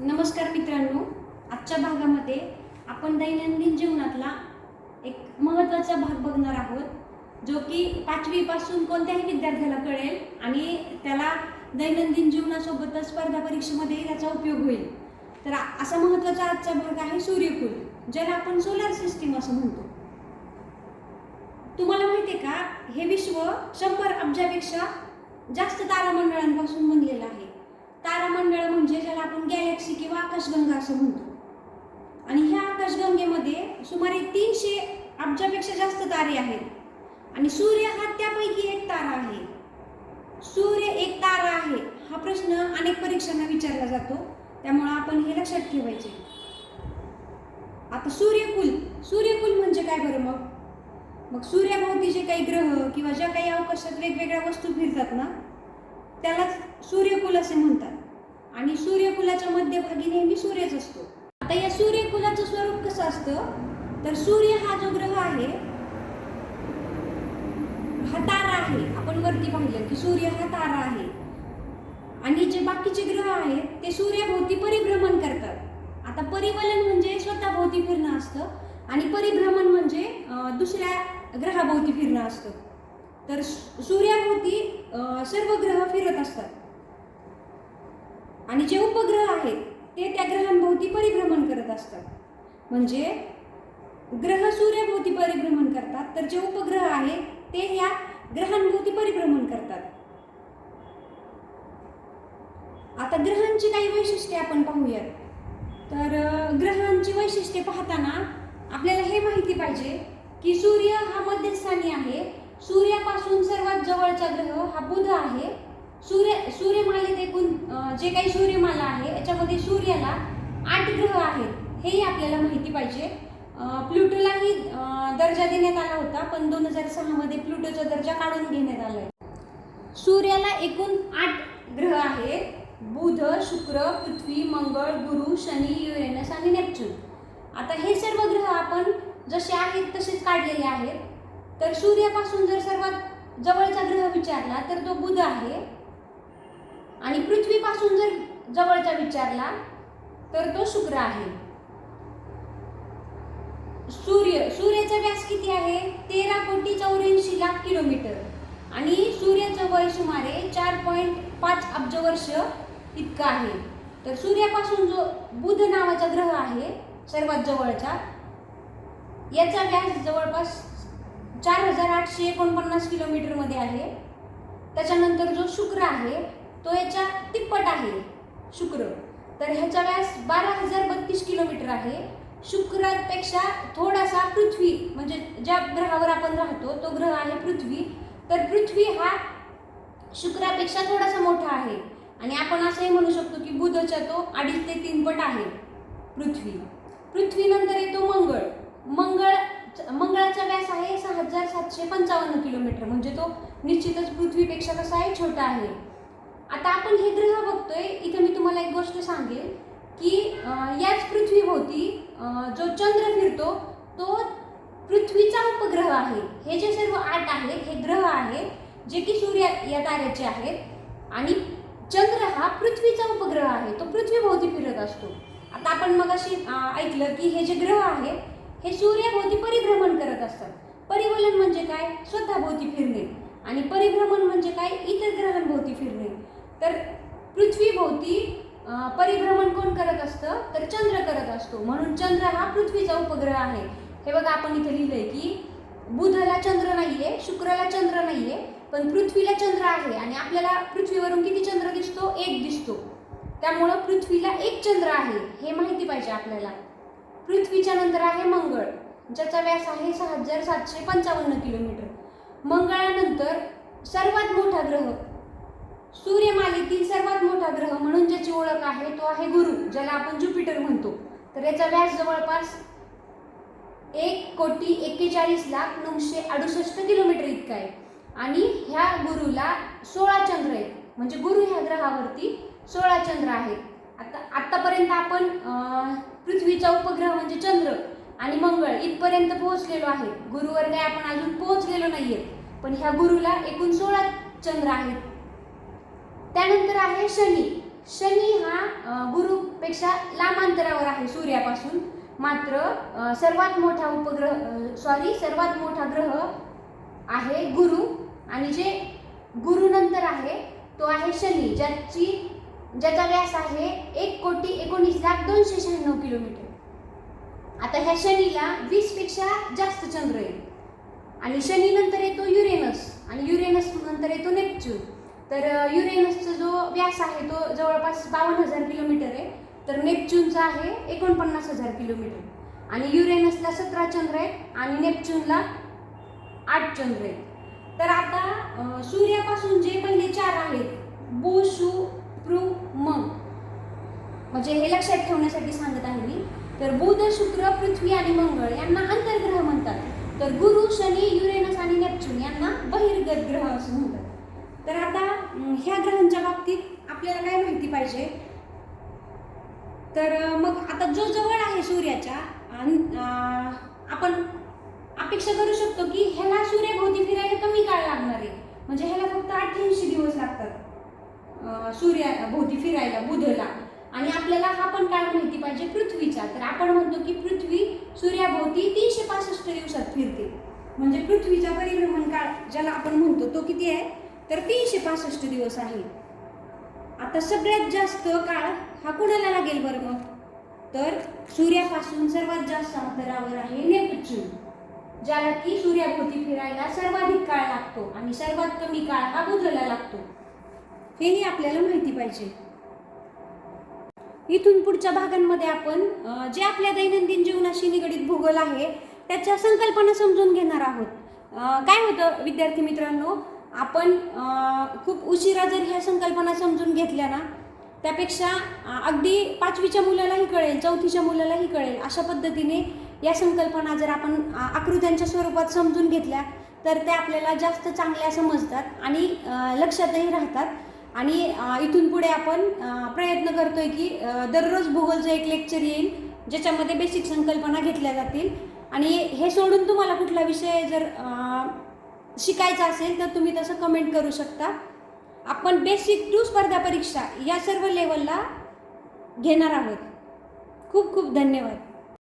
नमस्कार मित्रांनो आजच्या भागामध्ये आपण दैनंदिन जीवनातला एक महत्त्वाचा भाग बघणार आहोत जो की पाचवीपासून कोणत्याही विद्यार्थ्याला कळेल आणि त्याला दैनंदिन जीवनासोबतच स्पर्धा परीक्षेमध्ये त्याचा उपयोग होईल. तर असा महत्त्वाचा आजचा भाग आहे सूर्यकुल ज्याला आपण सोलार सिस्टीम असं म्हणतो. तुम्हाला माहिती आहे का हे विश्व शंभर अब्जापेक्षा जास्त तारामंडळांपासून बनले आहे तारामंडळ म्हणजे ज्याला आपण गॅलेक्सी किंवा आकाशगंगा असं म्हणतो आणि ह्या आकाशगंगेमध्ये सुमारे तीनशे अब्जापेक्षा जास्त तारे आहेत. आणि सूर्य हा त्यापैकी एक तारा आहे. सूर्य एक तारा आहे हा प्रश्न अनेक परीक्षांना विचारला जातो. त्यामुळं आपण हे लक्षात ठेवायचे. आता सूर्यकुल सूर्यकुल म्हणजे काय बरं मग? मग सूर्याभोवती जे काही ग्रह किंवा ज्या काही अवकाशात वेगवेगळ्या वस्तू फिरतात ना त्यालाच सूर्यकुल असे म्हणतात. आणि सूर्यकुलाच्या मध्यभागी नेहमी सूर्यच असतो. आता या सूर्यकुलाचं स्वरूप कसं असतं? तर सूर्य हा जो ग्रह आहे हा तारा आहे. आपण वरती पाहिलं की सूर्य हा तारा आहे. आणि जे बाकीचे ग्रह आहेत ते सूर्याभोवती परिभ्रमण करतात. आता परिवलन म्हणजे स्वतःभोवती फिरणं असतं आणि परिभ्रमण म्हणजे दुसऱ्या ग्रहाभोवती फिरणं असतं. तर सूर्याभोवती सर्व ग्रह फिरत असतात. आणि जे उपग्रह आहेत ते त्या ग्रहांभोवती परिभ्रमण करत असतात. म्हणजे ग्रह सूर्याभोवती परिभ्रमण करतात तर जे उपग्रह आहेत ते ह्या ग्रहांभोवती परिभ्रमण करतात. आता ग्रहांची काही वैशिष्ट्ये आपण पाहूयात. तर ग्रहांची वैशिष्ट्ये पाहताना आपल्याला हे माहिती पाहिजे की सूर्य हा मध्यस्थानी आहे. सूर्यापासून सर्वात जवळचा ग्रह हा बुध आहे. सूर्य सूर्यमालेत एकूण जे काही सूर्यमाला आहे याच्यामध्ये सूर्याला आठ ग्रह आहेत हेही आपल्याला माहिती पाहिजे. प्लुटोलाही दर्जा देण्यात आला होता पण दोन हजार सहामध्ये प्लुटोचा दर्जा काढून घेण्यात आला आहे सूर्याला एकूण आठ ग्रह आहेत बुध शुक्र पृथ्वी मंगळ गुरु शनी युरेनस आणि नेपच्यून. आता हे सर्व ग्रह आपण जसे आहेत तसेच काढलेले आहेत. तर सूर्यापासून जर सर्वात जवळचा ग्रह विचारला तर तो बुध आहे. आणि पृथ्वीपासून जर जवळचा विचारला तर तो शुक्र आहे. सूर्य सूर्याचा व्यास किती आहे? तेरा कोटी चौऱ्याऐंशी लाख किलोमीटर. आणि सूर्याचं वय सुमारे चार पॉईंट पाच अब्ज वर्ष इतकं आहे. तर सूर्यापासून जो बुध नावाचा ग्रह आहे सर्वात जवळचा याचा व्यास जवळपास चार हजार आठशे एकोणपन्नास किलोमीटरमध्ये आहे. त्याच्यानंतर जो शुक्र आहे तो याच्या तिप्पट आहे शुक्र. तर ह्याचा व्यास बारा हजार बत्तीस किलोमीटर आहे. शुक्रापेक्षा थोडासा पृथ्वी म्हणजे ज्या ग्रहावर आपण राहतो तो ग्रह आहे पृथ्वी. तर पृथ्वी हा शुक्रापेक्षा थोडासा मोठा आहे. आणि आपण असंही म्हणू शकतो की बुधचा तो अडीच ते तीनपट आहे पृथ्वी. पृथ्वीनंतर येतो मंगळ. मंगळ मंगळाचा व्यास आहे सहा हजार सातशे पंचावन्न किलोमीटर म्हणजे तो निश्चितच पृथ्वीपेक्षा कसा आहे छोटा आहे. आता आपण हे ग्रह बघतोय इथे मी तुम्हाला एक गोष्ट सांगेल की याच पृथ्वीभोवती जो चंद्र फिरतो तो पृथ्वीचा उपग्रह आहे. हे जे सर्व आठ आहेत हे ग्रह आहेत जे की सूर्य या ताऱ्याचे आहेत. आणि चंद्र हा पृथ्वीचा उपग्रह आहे तो पृथ्वीभोवती फिरत असतो. आता आपण मग अशी ऐकलं की हे जे ग्रह आहेत हे सूर्याभोवती परिभ्रमण करत असतात. परिवलन म्हणजे काय? स्वतःभोवती फिरणे. आणि परिभ्रमण म्हणजे काय? इतर ग्रहांभोवती फिरणे. तर पृथ्वीभोवती परिभ्रमण कोण करत असतं? तर चंद्र करत असतो. म्हणून चंद्र हा पृथ्वीचा उपग्रह आहे. हे बघा आपण इथे लिहिलंय की बुधला चंद्र नाहीये शुक्राला चंद्र नाहीये पण पृथ्वीला चंद्र आहे आणि आपल्याला पृथ्वीवरून किती चंद्र दिसतो? एक दिसतो. त्यामुळं पृथ्वीला एक चंद्र आहे. हे माहिती पाहिजे आपल्याला. पृथ्वीच्या नंतर आहे मंगळ. ज्याचा व्यास आहे सहा हजार सातशे पंचावन्न किलोमीटर. मंगळानंतर सर्वात मोठा ग्रह सूर्यमालेतील सर्वात मोठा ग्रह म्हणून ज्याची ओळख आहे तो आहे गुरु ज्याला आपण ज्युपिटर म्हणतो. तर याचा व्यास जवळपास एक कोटी एक्केचाळीस लाख नऊशे अडुसष्ट किलोमीटर इतका आहे. आणि ह्या गुरुला सोळा चंद्र आहेत. म्हणजे गुरु ह्या ग्रहावरती सोळा चंद्र आहेत. आता आत्तापर्यंत आपण पृथ्वीचा उपग्रह म्हणजे चंद्र आणि मंगळ इथपर्यंत पोहोचलेलो आहे. गुरुवर काय आपण अजून पोहोचलेलो नाही आहेत पण ह्या गुरुला एकूण सोळा चंद्र आहेत. आहे शनी. शनी हा गुरुपेक्षा लांब अंतरावर आहे सूर्यापासून. मात्र सर्वात मोठा उपग्रह सॉरी सर्वात मोठा ग्रह आहे गुरु. आणि जे गुरुनंतर आहे तो आहे शनी ज्याची ज्याचा व्यास आहे एक कोटी एकोणीस लाख दोनशे शहाण्णव किलोमीटर. आता ह्या शनीला वीसपेक्षा जास्त चंद्र आहे आणि शनीनंतर येतो युरेनस. आणि युरेनस नंतर येतो नेपच्यून. तर युरेनसचा जो व्यास आहे तो जवळपास बावन्न हजार किलोमीटर आहे. तर नेपच्यूनचा आहे एकोणपन्नास हजार किलोमीटर. आणि युरेनसला सतरा चंद्र आहेत आणि नेपच्यूनला आठ चंद्र आहेत. तर आता सूर्यापासून जे पहिले चार आहेत बु शु मग म्हणजे हे लक्षात ठेवण्यासाठी सांगत आहे मी. तर बुध शुक्र पृथ्वी आणि मंगळ यांना अंतर्ग्रह म्हणतात. तर गुरु शनी युरेनस आणि नेपच्यून यांना बहिर्गत ग्रह असं म्हणतात. तर आता ह्या ग्रहांच्या बाबतीत आपल्याला काय माहिती पाहिजे? तर मग आता जो जवळ आहे सूर्याच्या आणि आपण अपेक्षा करू शकतो की ह्याला सूर्यभोवती फिरायला कमी काळ लागणार आहे. म्हणजे ह्याला फक्त अठ्ठ्याऐंशी दिवस लागतात सूर्याभोवती फिरायला बुधला. आणि आपल्याला हा पण काळ माहिती पाहिजे पृथ्वीचा. तर आपण म्हणतो की पृथ्वी सूर्याभोवती तीनशे पासष्ट दिवसात फिरते. म्हणजे पृथ्वीचा परिभ्रमण काळ ज्याला आपण म्हणतो तो किती आहे? तर तीनशे पासष्ट दिवस आहे. आता सगळ्यात जास्त काळ हा कुणाला लागेल बरं मग? तर सूर्यापासून सर्वात जास्त अंतरावर आहे नेपच्यून ज्याला की सूर्याभोवती फिरायला सर्वाधिक काळ लागतो आणि सर्वात कमी काळ हा बुधला लागतो. हेही आपल्याला माहिती पाहिजे. इथून पुढच्या भागांमध्ये आपण जे आपल्या दैनंदिन जीवनाशी निगडीत भूगोल आहे त्याच्या संकल्पना समजून घेणार आहोत. काय होतं विद्यार्थी मित्रांनो? आपण खूप उशिरा जर ह्या संकल्पना समजून घेतल्या ना त्यापेक्षा अगदी पाचवीच्या मुलालाही कळेल चौथीच्या मुलालाही कळेल अशा पद्धतीने या संकल्पना जर आपण आकृत्यांच्या स्वरूपात समजून घेतल्या तर त्या आपल्याला जास्त चांगल्या समजतात आणि लक्षातही राहतात. आणि इथून पुढे आपण प्रयत्न प्रयत्न करतोय की दररोज भूगोलचं एक लेक्चर येईल ज्याच्यामध्ये बेसिक संकल्पना घेतल्या जातील. आणि हे सोडून तुम्हाला कुठला विषय जर शिकायचं असेल तर तुम्ही तसं कमेंट करू शकता. आपण बेसिक टू स्पर्धा परीक्षा या सर्व लेवलला घेणार आहोत. खूप खूप धन्यवाद.